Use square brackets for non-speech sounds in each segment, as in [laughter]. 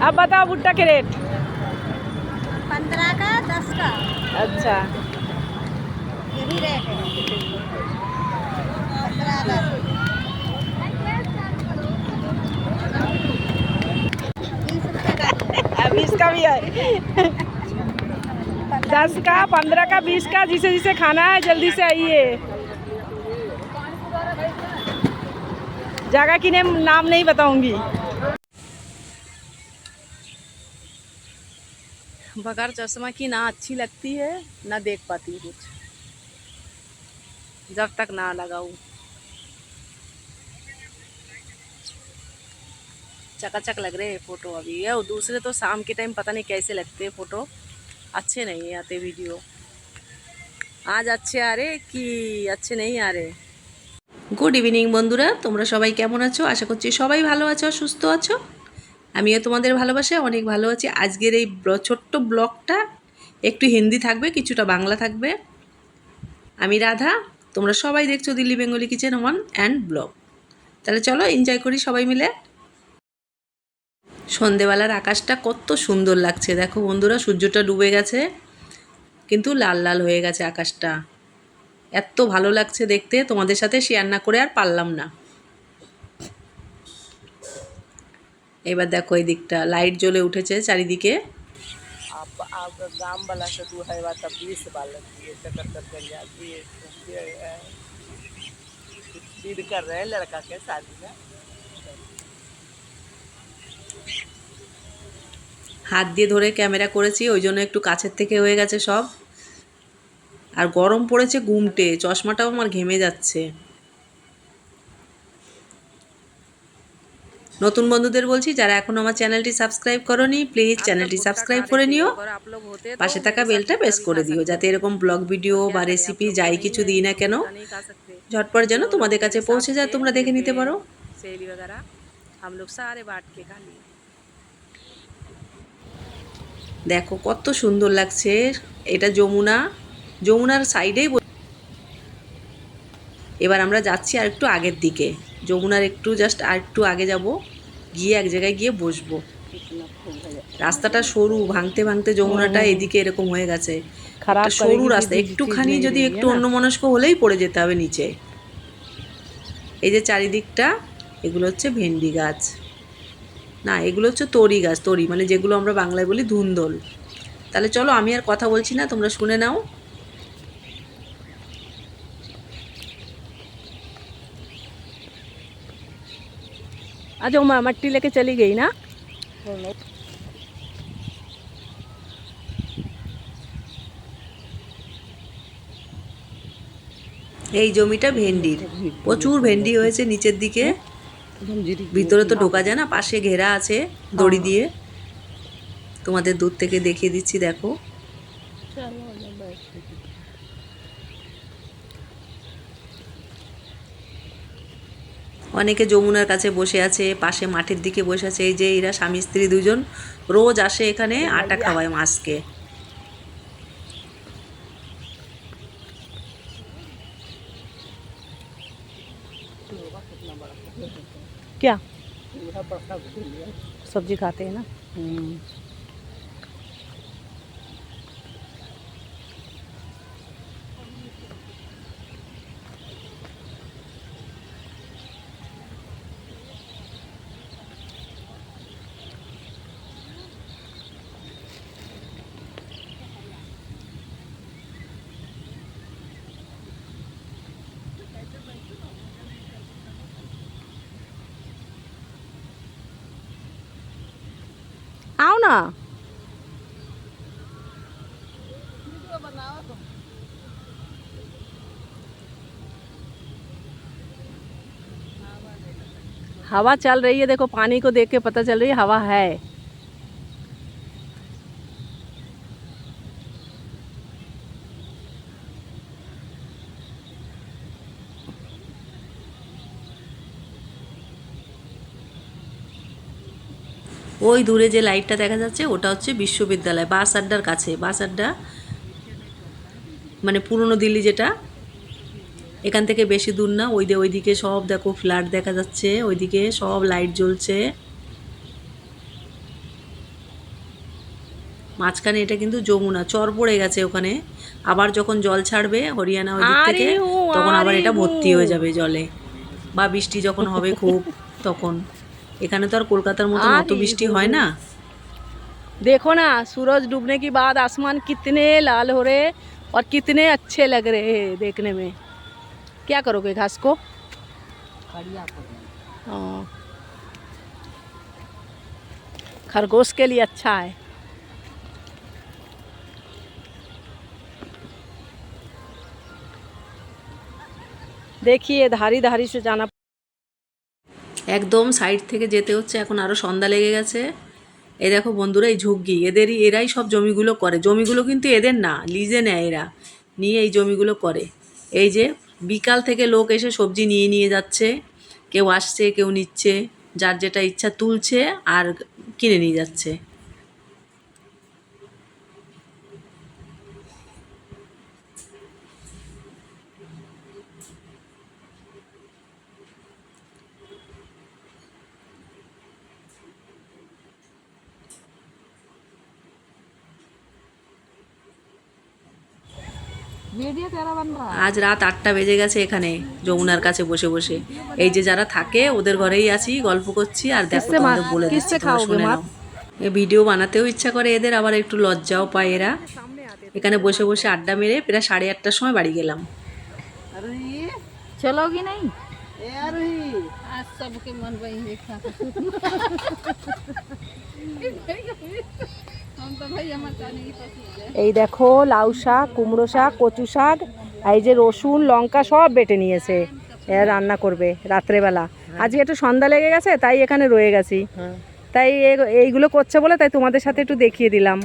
अब बताओ भुट्टा के रेट पंद्रह का दस का। अच्छा। यही रेट है। बीस का। बीस का भी है। दस का पंद्रह का बीस का जिसे जिसे खाना है जल्दी से आइए। जगह की नेम नाम नहीं बताऊँगी। बगैर चश्मा की ना अच्छी लगती है, ना देख पाती हूँ कुछ। जब तक ना लगाऊँ। चकाचक लग रहे हैं फ़ोटो अभी। ये और दूसरे तो शाम के टाइम पता नहीं कैसे लगते हैं फ़ोटो। अच्छे नहीं आते वीडियो। आज अच्छे आ रहे कि अच्छे नहीं आ रहे? গুড ইভিনিং বন্ধুরা। তোমরা সবাই কেমন আছো? আশা করছি সবাই ভালো আছো সুস্থ আছো। আমিও তোমাদের ভালোবাসে অনেক ভালো আছি। আজকের এই ছোট্ট ব্লগটা একটু হিন্দি থাকবে, কিছুটা বাংলা থাকবে। আমি রাধা। তোমরা সবাই দেখছ Delhi Bengali kitchen one and blog. তাহলে চলো এনজয় করি সবাই মিলে। সন্ধেবেলার আকাশটা কত সুন্দর লাগছে। দেখো বন্ধুরা, সূর্যটা ডুবে গেছে, কিন্তু লাল লাল হয়ে গেছে আকাশটা। এত ভালো লাগছে দেখতে তোমাদের সাথে শেয়ার না করে আর পারলাম না। এবার দেখো এই দিকটা লাইট জ্বলে উঠেছে চারিদিকে। হাত দিয়ে ধরে ক্যামেরা করেছি ওই জন্য একটু কাছের থেকে হয়ে গেছে সব। আর গরম পড়েছে গুমটে চশমাটাও আমার ঘেমে যাচ্ছে। নতুন বন্ধুদের বলছি যারা এখন আমার চ্যানেলটি সাবস্ক্রাইব করনি প্লিজ চ্যানেলটি সাবস্ক্রাইব করে নিও। পাশে থাকা বেলটা প্রেস করে দিও যাতে এরকম ব্লগ ভিডিও বা রেসিপি যাই কিছু দিই না কেন ঝটপট যেন তোমাদের কাছে পৌঁছে যায় তোমরা দেখে নিতে পারো। দেখো কত সুন্দর লাগছে এটা যমুনা। যমুনার সাইডেই এবার আমরা যাচ্ছি আর একটু আগের দিকে। যমুনার একটু জাস্ট আর একটু আগে যাব। গিয়ে এক জায়গায় গিয়ে বসবো। রাস্তাটা সরু ভাঙতে ভাঙতে যমুনাটা এদিকে এরকম হয়ে গেছে। সরু রাস্তা। একটুখানি যদি একটু অন্যমনস্ক হলেই পড়ে যেতে হবে নিচে। এই যে চারিদিকটা এগুলো হচ্ছে ভেন্ডি গাছ। না এগুলো হচ্ছে তরি গাছ তরি মানে যেগুলো আমরা বাংলায় বলি ধুন্দল। তাহলে চলো আমি আর কথা বলছি না তোমরা শুনে নাও। आज वो मट्टी लेके चली गई ना এই জমিটা ভেন্ডির প্রচুর ভেন্ডি হয়েছে নিচের দিকে ভিতরে তো ঢোকা যায় না পাশে ঘেরা আছে দড়ি দিয়ে তোমাদের দূর থেকে দেখিয়ে দিচ্ছি দেখো অনেকে যমুনার কাছে বসে আছে পাশে মাঠের দিকে বসে আছে এই যে এরা স্বামী স্ত্রী দুজন রোজ আসে এখানে আটা খাওয়ায় মাছকে क्या सब्जी खाते हैं ना ना। हवा चल रही है, देखो, पानी को देख के पता चल रही है, हवा है। ওই দূরে যে লাইটটা দেখা যাচ্ছে ওটা হচ্ছে বিশ্ববিদ্যালয় বাস আড্ডার কাছে। বাস আড্ডা মানে পুরনো দিল্লি যেটা এখান থেকে বেশি দূর না ওই দে ওইদিকে সব দেখো ফ্ল্যাট দেখা যাচ্ছে ওইদিকে সব লাইট জ্বলছে। মাঝখানে এটা কিন্তু যমুনা চর পড়ে গেছে ওখানে। আবার যখন জল ছাড়বে হরিয়ানা ওই দিক থেকে তখন আবার এটা ভর্তি হয়ে যাবে জলে। বা বৃষ্টি যখন হবে খুব তখন। এখানে তো আর কলকাতার মতন অত আরে বৃষ্টি হয় না देखो ना सूरज डूबने के बाद आसमान कितने लाल हो रहे और कितने अच्छे लग रहे हैं देखने में क्या करोगे घास को कड़िया को हाँ। खरगोश के लिए अच्छा है देखिए धारी धारी से जाना একদম সাইড থেকে যেতে হচ্ছে, এখন আরও সন্ধ্যা লেগে গেছে। এ দেখো বন্ধুরা, এই ঝুঁকি, এদেরই, এরাই সব জমিগুলো করে। জমিগুলো কিন্তু এদের না লিজে নেয় এরা, নিয়ে এই জমিগুলো করে। এই যে বিকাল থেকে লোক এসে সবজি নিয়ে নিয়ে যাচ্ছে, কেউ আসছে, কেউ নিচ্ছে, যার যেটা ইচ্ছা তুলছে আর কিনে নিয়ে যাচ্ছে। আজ রাত আটটা বেজে গেছে এখানে যমুনার কাছে বসে বসে এই যে যারা থাকে ওদের ঘরেই আছি গল্প করছি আর দেখো কিসসে মা- তোমাদের বলে কিসসে দিচ্ছি তোমরা খাওগে শুনে মা? নাও এ ভিডিও বানাতেও ইচ্ছা করে এদের আবার একটু লজ্জাও পায় এরা এখানে বসে বসে আড্ডা মেরে প্রায় সাড়ে আটটার সময় বাড়ি গেলাম चलोगी नहीं आज सबके मन वही है [laughs] এই দেখো লাউ শাক কুমড়ো শাক কচু শাক এই যে রসুন লঙ্কা সব বেটে নিয়েছে। রান্না করবে রাত্রেবেলা। হ্যাঁ। আজকে একটু সন্ধ্যা লেগে গেছে তাই এখানে রয়ে গেছি। হ্যাঁ। তাই এইগুলো করছে বলে তাই তোমাদের সাথে একটু দেখিয়ে দিলাম।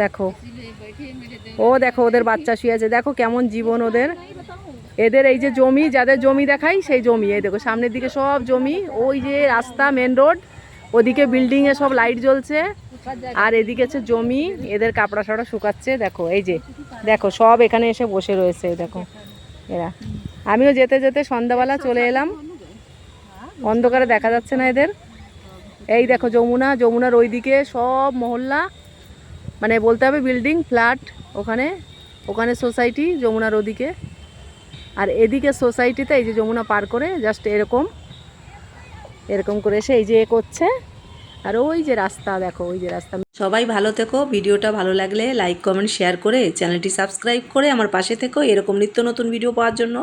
দেখো। ও দেখো ওদের বাচ্চা শুয়ে আছে। দেখো কেমন জীবন ওদের। এদের এই যে জমি যাদের জমি দেখাই সেই জমি। এই দেখো সামনের দিকে সব জমি। ওই যে রাস্তা মেন রোড ওদিকে বিল্ডিংয়ে সব লাইট জ্বলছে। আর এদিকে হচ্ছে জমি, এদের কাপড়া সাপড়া শুকাচ্ছে, দেখো, এই যে, দেখো, সব এখানে এসে বসে রয়েছে, দেখো, এরা। আমিও যেতে যেতে সন্ধ্যাবেলা চলে এলাম। অন্ধকারে দেখা যাচ্ছে না এদের। এই দেখো, যমুনা, যমুনার ওইদিকে সব মহল্লা মানে বলতে হবে বিল্ডিং, ফ্ল্যাট, ওখানে ওখানে সোসাইটি, যমুনার ওদিকে। আর এদিকে সোসাইটিতে এই যে যমুনা পার করে, জাস্ট এরকম এরকম করে এসে এই যে এ করছে। আর ওই যে রাস্তা, দেখো, ওই যে রাস্তা। সবাই ভালো থেকো, ভিডিওটা ভালো লাগলে লাইক, কমেন্ট, শেয়ার করে চ্যানেলটি সাবস্ক্রাইব করে আমার পাশে থেকো এরকম নিত্য নতুন ভিডিও পাওয়ার জন্য।